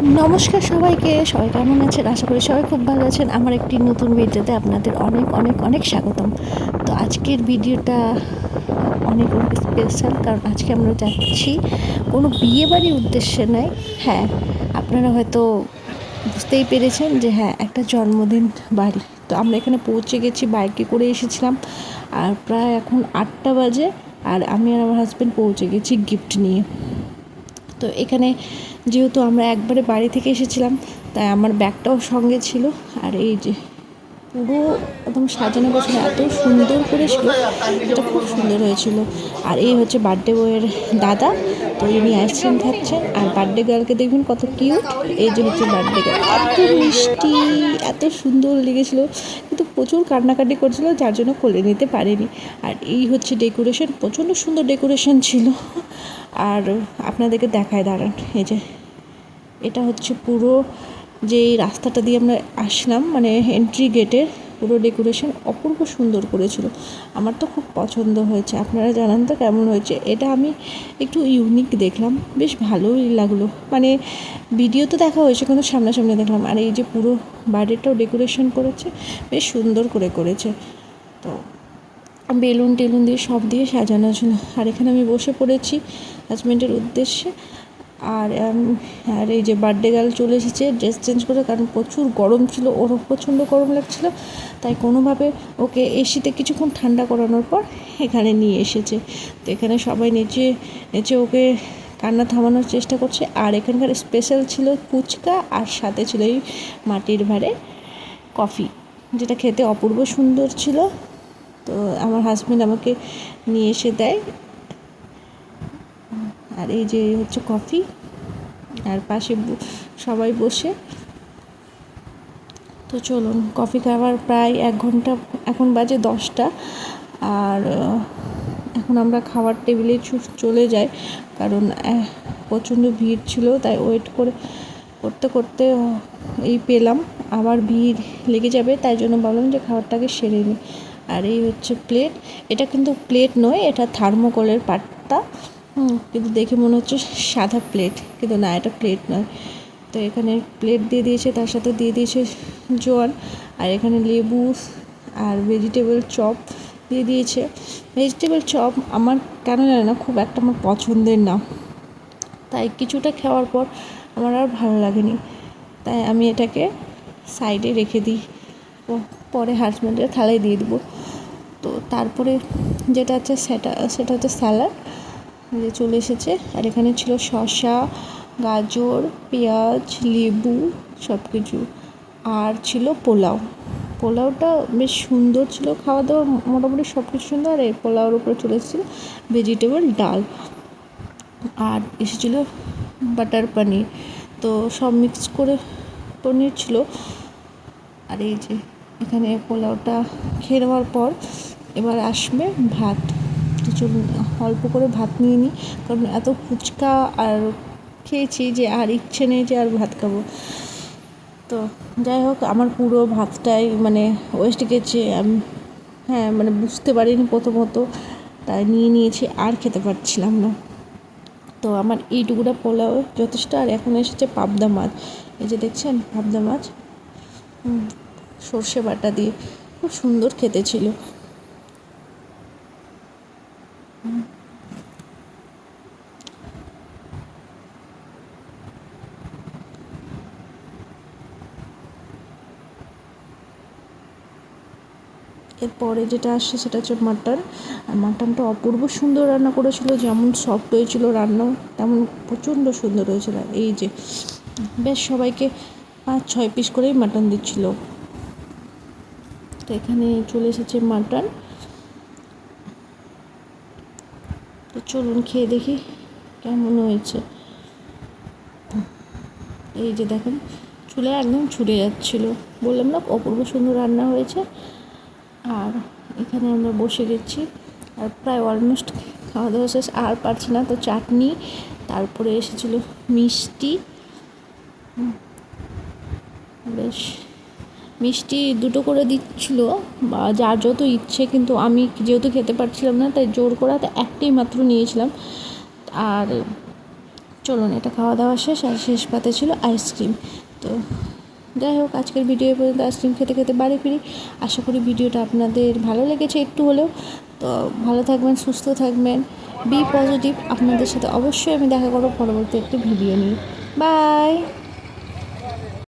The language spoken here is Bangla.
নমস্কার সবাইকে, সবাই কেমন আছেন? আশা করি সবাই খুব ভালো আছেন। আমার একটি নতুন ভিডিওতে আপনাদের অনেক অনেক অনেক স্বাগতম। তো আজকের ভিডিওটা অনেক অনেক স্পেশাল কারণ আজকে আমরা যাচ্ছি কোনো বিয়ে বাড়ির উদ্দেশ্যে নয়। হ্যাঁ আপনারা হয়তো বুঝতেই পেরেছেন যে হ্যাঁ একটা জন্মদিন বাড়ি। তো আমরা এখানে পৌঁছে গেছি, বাইকে করে এসেছিলাম। আর প্রায় এখন আটটা বাজে আর আমি আর আমার হাজব্যান্ড পৌঁছে গেছি গিফট নিয়ে। তো এখানে যেহেতু আমরা একবারে বাড়ি থেকে এসেছিলাম, তাই আমার ব্যাগটাও সঙ্গে ছিল। আর এই যে পুরো একদম সাজানো গোছানো এত সুন্দর করেছিল, এটা খুব সুন্দর হয়েছিল। আর এই হচ্ছে বার্থডে বয়ের দাদা, তো ইনি আইসক্রিম খাচ্ছেন। আর বার্থডে গার্লকে দেখবেন কত কিউট এই যে হচ্ছে বার্থডে গার্ল এত মিষ্টি, এত সুন্দর লেগেছিলো। কিন্তু প্রচুর কান্নাকাটি করছিল, যার জন্য কোলে নিতে পারিনি। আর এই হচ্ছে ডেকোরেশন প্রচণ্ড সুন্দর ডেকোরেশন ছিল। আর আপনাদেরকে দেখায়, দাঁড়ান, এই যে, এটা হচ্ছে পুরো যে রাস্তাটা দিয়ে আমরা আসলাম মানে এন্ট্রি গেটের পুরো ডেকোরেশন অপূর্ব সুন্দর করেছিল। আমার তো খুব পছন্দ হয়েছে, আপনারা জানান তো কেমন হয়েছে। এটা আমি একটু ইউনিক দেখলাম, বেশ ভালোই লাগল। মানে ভিডিও তো দেখা হয়েছে কিন্তু সামনাসামনি দেখলাম, আর এই যে পুরো বাড়িটাও ডেকোরেশন করেছে, বেশ সুন্দর করে করেছে। তো বেলুন টেলুন দিয়ে সব দিয়ে সাজানো ছিল আর এখানে আমি বসে পড়েছি হাজব্যান্ডের উদ্দেশ্যে। আর আর এই যে বার্থডে গার্ল চলে এসেছে ড্রেস চেঞ্জ করে, কারণ প্রচুর গরম ছিল, ওরও প্রচণ্ড গরম লাগছিল। তাই কোনোভাবে ওকে এসিতে কিছুক্ষণ ঠান্ডা করানোর পর এখানে নিয়ে এসেছে। তো এখানে সবাই নেচে নেচে ওকে কান্না থামানোর চেষ্টা করছে। আর এখানকার স্পেশাল ছিল ফুচকা আর সাথে ছিল এই মাটির ভাঁড়ে কফি যেটা খেতে অপূর্ব সুন্দর ছিল। তো আমার হাজব্যান্ড আমাকে নিয়ে এসে দেয়। আর এই যে হচ্ছে কফি আর পাশে সবাই বসে। তো চলুন কফি খাওয়ার প্রায় এক ঘণ্টা, এখন বাজে দশটা। আর এখন আমরা খাওয়ার টেবিলে চলে যাই। কারণ প্রচণ্ড ভিড় ছিল, তাই ওয়েট করে, করতে করতে এই পেলাম। আবার ভিড় লেগে যাবে, তাই জন্য বললাম যে খাবারটাকে সেরে নিই। আর এই হচ্ছে প্লেট এটা কিন্তু প্লেট নয়, এটা থার্মোকলের পাট্টা। কিন্তু দেখে মনে হচ্ছে সাদা প্লেট কিন্তু না, এটা প্লেট নয়। তো এখানে প্লেট দিয়ে দিয়েছে, তার সাথে দিয়ে দিয়েছে জল আর এখানে লেবু আর ভেজিটেবল চপ দিয়ে দিয়েছে। ভেজিটেবল চপ আমার কেন জানি না, খুব একটা আমার পছন্দের না। তাই কিছুটা খাওয়ার পর আমার আর ভালো লাগেনি। তাই আমি এটাকে সাইডে রেখে দিই। পরে হাজব্যান্ডের থালায় দিয়ে দেবো। তারপরে যেটা আছে সেটা সেটা হচ্ছে স্যালাড যে চলে এসেছে। আর এখানে ছিল শসা, গাজর, পেঁয়াজ, লেবু সব কিছু আর ছিল পোলাও। পোলাওটা বেশ সুন্দর ছিল। খাওয়া দাওয়া মোটামুটি সব কিছু সুন্দর। আর এই পোলাওর উপরে চলে এসেছিল ভেজিটেবল ডাল। আর এসেছিল বাটার পনির। তো সব মিক্স করে পনির ছিল। আর এই যে এখানে পোলাওটা খেয়ে নেওয়ার পর এবার আসবে ভাত। তো চলুন, অল্প করে ভাত নিয়ে নিই, কারণ এত ফুচকা আর খেয়েছি যে আর ইচ্ছে নেই যে আর ভাত খাব। তো যাই হোক, আমার পুরো ভাতটাই মানে ওয়েস্ট গেছে, আমি হ্যাঁ মানে বুঝতে পারিনি প্রথমত, তাই নিয়ে নিয়েছি, আর খেতে পারছিলাম না। তো আমার এইটুকুটা পোলাও যথেষ্ট, আর এখন এসেছে পাবদা মাছ। এই যে দেখছেন, পাবদা মাছ? সর্ষে বাটা দিয়ে, খুব সুন্দর খেতে ছিল। এরপরে যেটা আসছে সেটা হচ্ছে মাটন। আর মাটনটা অপূর্ব সুন্দর রান্না করেছিল, যেমন সফট হয়েছিল রান্না তেমন প্রচণ্ড সুন্দর হয়েছিল। এই যে, বেশ সবাইকে পাঁচ, ছয় পিস করেই মাটন দিচ্ছিল। তো এখানে চলে এসেছে মাটন। তো চলুন খেয়ে দেখি কেমন হয়েছে। এই যে দেখেন, চুলে একদম ছুটে যাচ্ছিল। বললাম না অপূর্ব সুন্দর রান্না হয়েছে। আর এখানে আমরা বসে গেছি। আর প্রায় অলমোস্ট খাওয়া দাওয়া শেষ। আর পারছি না, তো চাটনি, তারপরে এসেছিল মিষ্টি। বেশ। মিষ্টি দুটো করে দিচ্ছিল, বা যার যত ইচ্ছে, কিন্তু আমি যেহেতু খেতে পারছিলাম না, তাই জোর করে হাতে একটাই মাত্র নিয়েছিলাম। আর চলুন, এটা খাওয়া দাওয়া শেষ, আর শেষ পাতে ছিল আইসক্রিম তো যাই হোক, আজকের ভিডিও পর্যন্ত। আইসক্রিম খেতে খেতে বাড়ি ফিরি। আশা করি ভিডিওটা আপনাদের ভালো লেগেছে একটু হলেও। তো ভালো থাকবেন, সুস্থ থাকবেন। বি পজিটিভ আপনাদের সাথে অবশ্যই আমি দেখা করব পরবর্তী একটি ভিডিও নিয়ে। বাই